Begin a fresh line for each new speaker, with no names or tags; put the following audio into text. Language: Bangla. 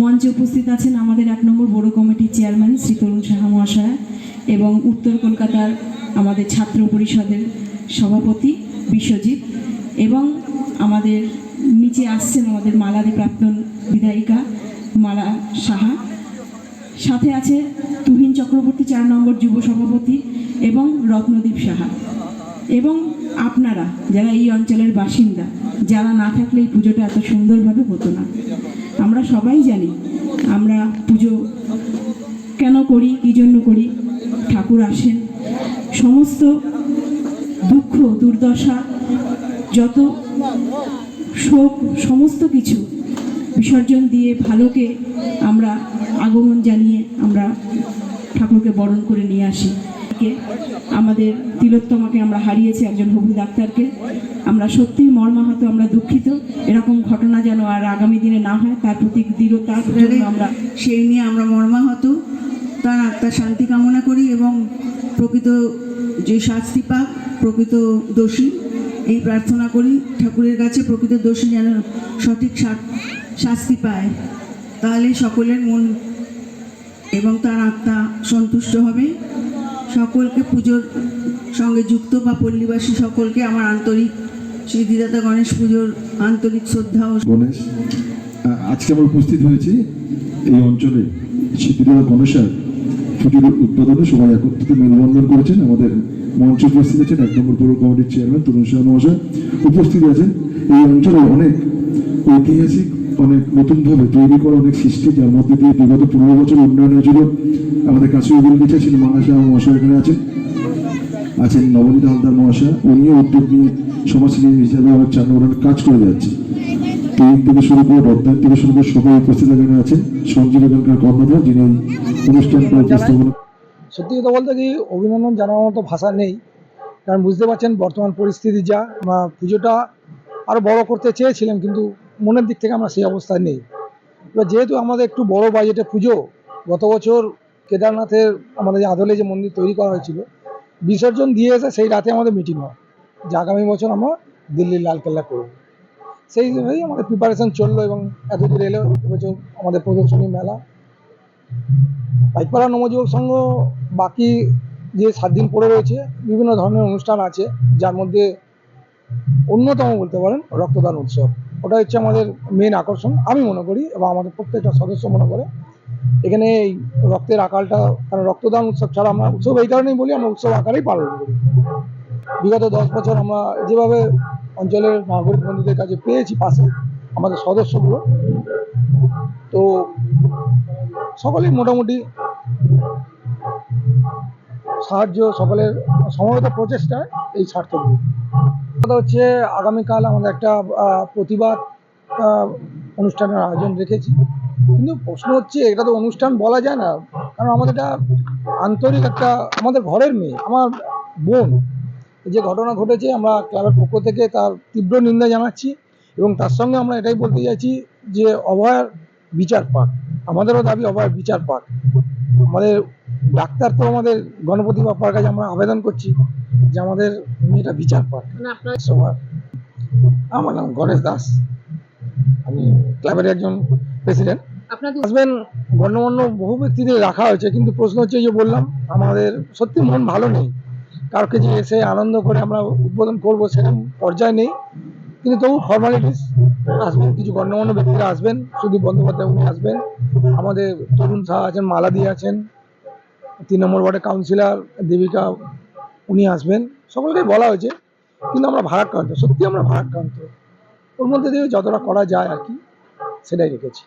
উপস্থিত আছেন আমাদের এক নম্বর বড় কমিটির চেয়ারম্যান শ্রী তরুণ সাহা মহাশয় এবং উত্তর কলকাতার আমাদের ছাত্র পরিষদের সভাপতি বিশ্বজিৎ এবং আমাদের নিচে আসছেন আমাদের মালাদি প্রাক্তন বিধায়িকা মালা সাহা। সাথে আছে তুহিন চক্রবর্তী চার নম্বর যুব সভাপতি এবং রত্নদীপ সাহা। এবং আপনারা যারা এই অঞ্চলের বাসিন্দা, যারা না থাকলে এই পুজোটা এত সুন্দরভাবে হতো না। আমরা সবাই জানি আমরা পুজো কেন করি, কী জন্য করি? ঠাকুর আসেন। সমস্ত দুঃখ, দুর্দশা, যত শোক, সমস্ত কিছু বিসর্জন দিয়ে ভালোকে আমরা আগমন জানিয়ে আমরা ঠাকুরকে বরণ করে নিয়ে আসি। কে আমাদের তিলোত্তমাকে আমরা হারিয়েছি একজন হবু ডাক্তারকে। আমরা সত্যিই মর্মাহত আমরা দুঃখিত। এরকম ঘটনা যেন আর আগামী দিনে না হয় তার প্রতি দৃঢ়তার জন্য আমরা
সেই নিয়ে আমরা মর্মাহত। তার আত্মার শান্তি কামনা করি এবং প্রকৃত যে শাস্তি পাক প্রকৃত দোষী এই প্রার্থনা করি ঠাকুরের কাছে প্রকৃত দোষী যেন সঠিক শাস্তি পায়। তাহলে সকলের মন এবং তার আত্মা সন্তুষ্ট হবে। সকলকে পুজোর সঙ্গে যুক্ত বা পল্লীবাসী সকলকে আমার আন্তরিক সিদ্ধিদাতা গণেশ পুজোর আন্তরিক শ্রদ্ধা ও
গণেশ আজকে আমরা উপস্থিত হয়েছি এই অঞ্চলে সিদ্ধিদার গণেশার ছুটির উদ্বোধনে সবাই একত্রিত মেলবন্ধন করেছেন। আমাদের মঞ্চে উপস্থিত আছেন, এক নম্বর পৌর কমিটির চেয়ারম্যান তরুণ শাহ মহাশয়। উপস্থিত আছেন। এই অঞ্চলে অনেক ঐতিহাসিক অনেক নতুনভাবে তৈরি করা অনেক সৃষ্টি যার মধ্যে দিয়ে বিগত পনেরো বছর উন্নয়ন হয়েছিল আমাদের কাছে অভিযোগ ছিল মানা শাহ মহাশয় এখানে আছেন। আছেন নবনীত হালদার মহাশয়। উনিও উদ্যোগ নিয়ে সমাজসেবী হিসাবে অনেক নম্বর কাজ করে যাচ্ছে ট্রেন থেকে শুরু করে রপ্তানি থেকে শুরু করে সবাই উপস্থিত এখানে আছেন। সঞ্জীব এখানকার কর্ণধার, যিনি অনুষ্ঠানটা উপস্থাপনা
সত্যি কথা বলতে কি, অভিনন্দন জানানোর মতো ভাষা নেই। কারণ বুঝতে পারছেন বর্তমান পরিস্থিতি যা। পুজোটা আরও বড় করতে চেয়েছিলাম, কিন্তু মনের দিক থেকে আমরা সেই অবস্থায় নেই। এবার যেহেতু আমাদের একটু বড় বাজেটে পুজো, গত বছর কেদারনাথের আমাদের যে আদলে যে মন্দির তৈরি করা হয়েছিল, বিসর্জন দিয়ে এসে সেই রাতে আমাদের মিটিং হয়। যে আগামী বছর আমরা দিল্লির লালকেল্লা করব। সেই জন্যই আমাদের প্রিপারেশন চলল এবং এতদূর এলো এবছর আমাদের প্রদর্শনী মেলা। বাইকপাড়া নবযুবক সংঘ বাকি যে সাত দিন পড়ে রয়েছে, বিভিন্ন ধরনের অনুষ্ঠান আছে, যার মধ্যে অন্যতম বলতে পারেন রক্তদান উৎসব। ওটা হচ্ছে আমাদের মেন আকর্ষণ আমি মনে করি, এবং আমাদের প্রত্যেকটা সদস্য মনে করে, এখানে এই রক্তের আকালটা কারণ রক্তদান উৎসব ছাড়া আমরা উৎসব এই কারণেই বলি, আমরা উৎসব আকারেই পালন করি বিগত দশ বছর আমরা যেভাবে অঞ্চলের নাগরিক বন্ধুদের কাছে পেয়েছি পাশে, আমাদের সদস্যগুলো, তো সকলেই মোটামুটি সাহায্য, সকলের সমবেত প্রচেষ্টায় এই রূপ। কথা হচ্ছে আগামীকাল আমাদের একটা প্রতিবাদ অনুষ্ঠানের আয়োজন রেখেছি। কিন্তু প্রশ্ন হচ্ছে, এটা তো অনুষ্ঠান বলা যায় না। কারণ আমাদের এটা আন্তরিক একটা, আমাদের ঘরের মেয়ে, আমার বোন। যে ঘটনা ঘটেছে, আমরা ক্লাবের পক্ষ থেকে তার তীব্র নিন্দা জানাচ্ছি এবং তার সঙ্গে আমরা এটাই বলতে চাইছি যে অভয়ার বিচার পাক। আমাদেরও দাবি অভয়ার বিচার পাক। আমাদের ডাক্তার তো আমাদের গণপতি বাপ্পার কাছে আমরা আবেদন করছি যে আমাদের মেয়েটা বিচার পাক। সবার আমার নাম গণেশ দাস। আমি ক্লাবের একজন প্রেসিডেন্ট।
আপনাদের
আসবেন গণ্যমান্য বহু ব্যক্তিদের রাখা হয়েছে কিন্তু প্রশ্ন হচ্ছে যে বললাম আমাদের সত্যি মন ভালো নেই। কাউকে যে এসে আনন্দ করে আমরা উদ্বোধন করব সেরকম পর্যায়ে নেই। কিন্তু তবু ফর্মালিটিস আসবেন কিছু গণ্যমান্য ব্যক্তিরা আসবেন। সুদীপ বন্দ্যোপাধ্যায় উনি আসবেন। আমাদের তরুণ শাহ আছেন মালাদি আছেন। তিন নম্বর ওয়ার্ডের কাউন্সিলর দেবিকা, উনি আসবেন। সকলকেই বলা হয়েছে, কিন্তু আমরা ভারাক্রান্ত। সত্যি আমরা ভারাক্রান্ত। ওর মধ্যে দিয়ে যতটা করা যায় আর কি, সেটাই রেখেছি।